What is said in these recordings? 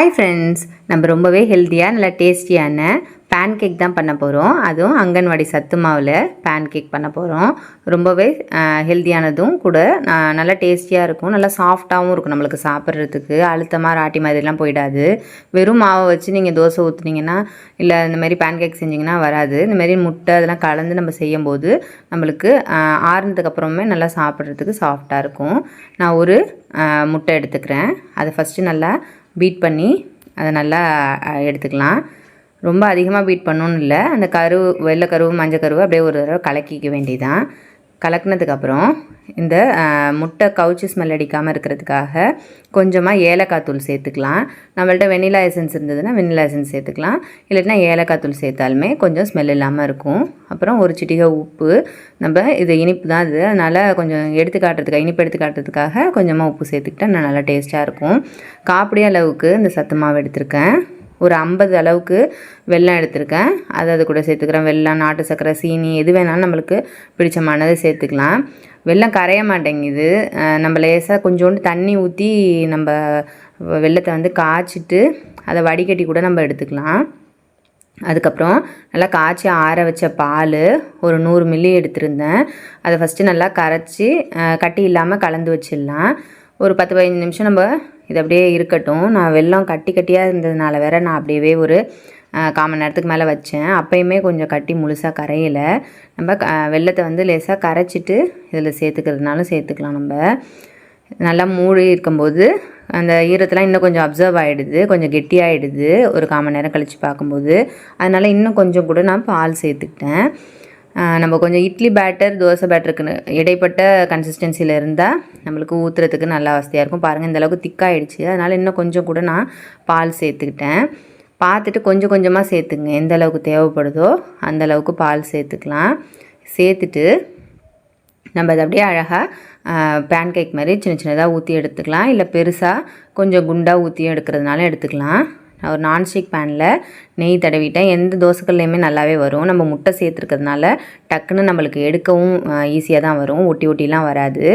Hi friends நம்ம ரொம்பவே ஹெல்த்தியாக நல்லா டேஸ்டியான பேன் கேக் தான் பண்ண போகிறோம் அதுவும் அங்கன்வாடி சத்து மாவில் பேன் கேக் பண்ண போகிறோம் ரொம்பவே ஹெல்த்தியானதும் கூட நல்லா டேஸ்டியாக இருக்கும். நல்லா சாஃப்டாகவும் இருக்கும் நம்மளுக்கு சாப்பிட்றதுக்கு. அழுத்தமாக ராட்டி மாதிரிலாம் போயிடாது. வெறும் மாவை வச்சு நீங்கள் தோசை ஊற்றுனீங்கன்னா இல்லை இந்த மாதிரி பேன் கேக் செஞ்சிங்கன்னா வராது. இந்த மாதிரி முட்டை அதெல்லாம் கலந்து நம்ம செய்யும்போது நம்மளுக்கு ஆறுனதுக்கப்புறமே ஆறுனதுக்கு அப்புறமே நல்லா சாப்பிட்றதுக்கு சாஃப்டாக இருக்கும். நான் ஒரு முட்டை எடுத்துக்கிறேன். அதை ஃபஸ்ட்டு நல்லா பீட் பண்ணி அதை நல்லா எடுத்துக்கலாம். ரொம்ப அதிகமாக பீட் பண்ணணும்னு இல்லை. அந்த கரு வெள்ளை கருவு மஞ்சள் கருவு அப்படியே ஒரு தடவை கலக்கிக்க வேண்டியதான் கலக்குனதுக்கப்புறம் இந்த முட்டை கவுச்சி ஸ்மெல் அடிக்காமல் இருக்கிறதுக்காக கொஞ்சமாக ஏலக்காய் தூள் சேர்த்துக்கலாம். நம்மள்ட்ட வெனிலா எசன்ஸ் இருந்ததுன்னா வெனிலா எசன்ஸ் சேர்த்துக்கலாம். இல்லைன்னா ஏலக்காய் தூள் சேர்த்தாலுமே கொஞ்சம் ஸ்மெல் இல்லாமல் இருக்கும். அப்புறம் ஒரு சிட்டிகை உப்பு. நம்ம இது இனிப்பு தான் இது. அதனால் கொஞ்சம் எடுத்து காட்டுறதுக்காக இனிப்பு எடுத்து காட்டுறதுக்காக கொஞ்சமாக உப்பு சேர்த்துக்கிட்டா நல்லா டேஸ்ட்டாக இருக்கும். காப்படி அளவுக்கு இந்த சத்து மாவு எடுத்திருக்கேன். ஒரு ஐம்பது அளவுக்கு வெல்லம் எடுத்திருக்கேன். அதை அது கூட சேர்த்துக்கிறேன். வெள்ளம் நாட்டு சர்க்கரை சீனி எது வேணாலும் நம்மளுக்கு பிடிச்சமானதை சேர்த்துக்கலாம். வெள்ளம் கரைய மாட்டேங்குது. நம்ம லேசாக கொஞ்சோண்டு தண்ணி ஊற்றி நம்ம வெள்ளத்தை வந்து காய்ச்சிட்டு அதை வடிகட்டி கூட நம்ம எடுத்துக்கலாம். அதுக்கப்புறம் நல்லா காய்ச்சி ஆற வச்ச பால் ஒரு நூறு மில்லி எடுத்திருந்தேன். அதை ஃபஸ்ட்டு நல்லா கரைச்சி கட்டி இல்லாமல் கலந்து வச்சிடலாம். ஒரு பத்து பதினஞ்சு நிமிஷம் நம்ம இது அப்படியே இருக்கட்டும். நான் வெல்லம் கட்டி கட்டியாக இருந்ததுனால வேற நான் அப்படியே ஒரு கால் மணி நேரத்துக்கு மேலே வச்சேன். அப்பயுமே கொஞ்சம் கட்டி முழுசாக கரையலை. நம்ம வெள்ளத்தை வெல்லத்தை வந்து லேசாக கரைச்சிட்டு இதில் சேர்த்துக்கிறதுனாலும் சேர்த்துக்கலாம் நம்ம. நல்லா மூடி இருக்கும்போது அந்த ஈரத்தெலாம் இன்னும் கொஞ்சம் அப்சர்வ் ஆகிடுது கொஞ்சம் கெட்டியாகிடுது ஒரு கால் மணி நேரம் கழித்து பார்க்கும்போது. அதனால் இன்னும் கொஞ்சம் கூட நான் பால் சேர்த்துக்கிட்டேன். நம்ம கொஞ்சம் இட்லி பேட்டர் தோசை பேட்டருக்குன்னு இடைப்பட்ட கன்சிஸ்டன்சியில் இருந்தால் நம்மளுக்கு ஊற்றுறதுக்கு நல்லா வசதியாக இருக்கும். பாருங்கள் இந்த அளவுக்கு அதனால் இன்னும் கொஞ்சம் கூட நான் பால் சேர்த்துக்கிட்டேன். பார்த்துட்டு கொஞ்சம் கொஞ்சமாக சேர்த்துங்க எந்த அளவுக்கு தேவைப்படுதோ அந்த அளவுக்கு பால் சேர்த்துக்கலாம். சேர்த்துட்டு நம்ம அதை அப்படியே அழகாக பேன் கேக் மாதிரி சின்ன சின்னதாக ஊற்றி எடுத்துக்கலாம். இல்லை பெருசாக கொஞ்சம் குண்டாக ஊற்றி எடுக்கிறதுனால எடுத்துக்கலாம். நான் ஒரு நான்ஸ்டிக் பேனில் நெய் தடவிட்டேன். எந்த தோசைக்கல்லையுமே நல்லாவே வரும். நம்ம முட்டை சேர்த்துருக்கிறதுனால டக்குன்னு நம்மளுக்கு எடுக்கவும் ஈஸியாக தான் வரும். ஒட்டி ஒட்டிலாம் வராது.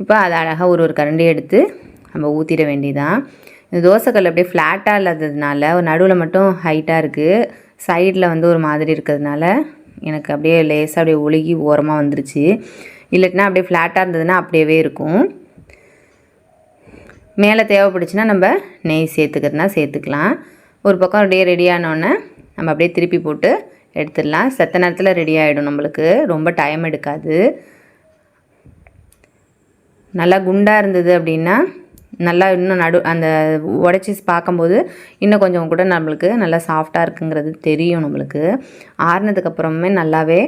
இப்போ அதை அழகாக ஒரு ஒரு கரண்டி எடுத்து நம்ம ஊற்றிட வேண்டியதான் இந்த தோசைக்கல் அப்படியே ஃப்ளாட்டாக இல்லாததுனால ஒரு நடுவில் மட்டும் ஹைட்டாக இருக்குது சைடில் வந்து ஒரு மாதிரி இருக்கிறதுனால எனக்கு அப்படியே லேசாக அப்படியே ஒழுகி ஓரமாக வந்துருச்சு. இல்லட்டினா அப்படியே ஃப்ளாட்டாக இருந்ததுன்னா அப்படியே இருக்கும். மேலே தேவைப்படுச்சுன்னா நம்ம நெய் சேர்த்துக்கிறதுனா சேர்த்துக்கலாம். ஒரு பக்கம் அப்படியே ரெடி ஆனோடனே நம்ம அப்படியே திருப்பி போட்டு எடுத்துடலாம். செத்த நேரத்தில் ரெடி ஆகிடும் நம்மளுக்கு. ரொம்ப டைம் எடுக்காது. நல்லா குண்டாக இருந்தது அப்படின்னா நல்லா இன்னும் நடு அந்த உடச்சி பார்க்கும்போது இன்னும் கொஞ்சம் கூட நம்மளுக்கு நல்லா சாஃப்டாக இருக்குங்கிறது தெரியும் நம்மளுக்கு. ஆறுனதுக்கப்புறமே நல்லாவே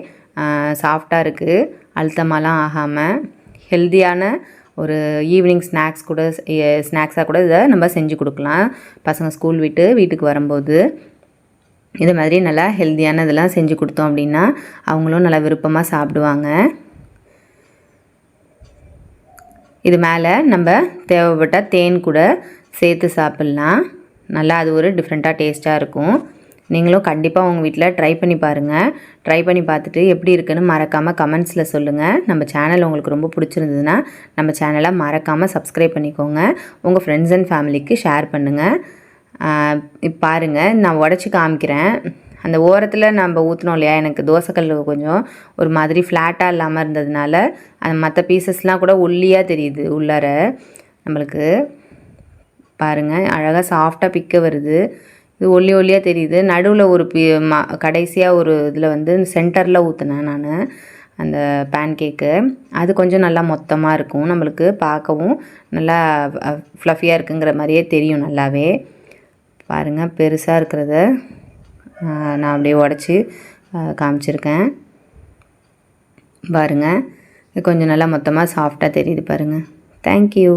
சாஃப்டாக இருக்குது அழுத்தமாலாம் ஆகாமல் ஹெல்த்தியான ஒரு ஈவினிங் ஸ்நாக்ஸ் கூட ஸ்நாக்ஸாக கூட இதை நம்ம செஞ்சு கொடுக்கலாம். பசங்க ஸ்கூல் விட்டு வீட்டுக்கு வரும்போது இது மாதிரி நல்லா ஹெல்த்தியான இதெல்லாம் செஞ்சு கொடுத்தோம் அப்படின்னா அவங்களும் நல்லா விருப்பமாக சாப்பிடுவாங்க. இது மேலே நம்ம தேவைப்பட்ட தேன் கூட சேர்த்து சாப்பிட்லாம். நல்லா அது ஒரு டிஃப்ரெண்ட்டாக டேஸ்ட்டாக இருக்கும். நீங்களும் கண்டிப்பாக உங்கள் வீட்டில் ட்ரை பண்ணி பாருங்கள் ட்ரை பண்ணி பார்த்துட்டு எப்படி இருக்குன்னு மறக்காமல் கமெண்ட்ஸில் சொல்லுங்கள் நம்ம சேனல் உங்களுக்கு ரொம்ப பிடிச்சிருந்ததுன்னா நம்ம சேனலை மறக்காமல் சப்ஸ்கிரைப் பண்ணிக்கோங்க. உங்கள் ஃப்ரெண்ட்ஸ் அண்ட் ஃபேமிலிக்கு ஷேர் பண்ணுங்கள் பாருங்கள் நான் உடச்சி காமிக்கிறேன். அந்த ஓரத்தில் நம்ம ஊற்றினோம் இல்லையா? எனக்கு தோசைக்கல் கொஞ்சம் ஒரு மாதிரி ஃப்ளாட்டாக இல்லாமல் இருந்ததுனால அந்த மற்ற பீசஸ்லாம் கூட ஒல்லியாக தெரியுது உள்ளார. நம்மளுக்கு பாருங்கள் அழகாக சாஃப்டாக பிக்க வருது. இது ஒல்லி ஒல்லியாக தெரியுது. நடுவில் ஒரு பி மா கடைசியாக ஒரு இதில் வந்து சென்டரில் ஊற்றினேன் நான் அந்த பேன் கேக்கு அது கொஞ்சம் நல்லா மொத்தமாக இருக்கும். நம்மளுக்கு பார்க்கவும் நல்லா ஃப்ளஃபியாக இருக்குங்கிற மாதிரியே தெரியும் நல்லாவே. பாருங்கள் பெருசாக இருக்கிறத நான் அப்படியே உடச்சி காமிச்சிருக்கேன். பாருங்கள் இது கொஞ்சம் நல்லா மொத்தமாக சாஃப்டாக தெரியுது பாருங்கள் தேங்க்யூ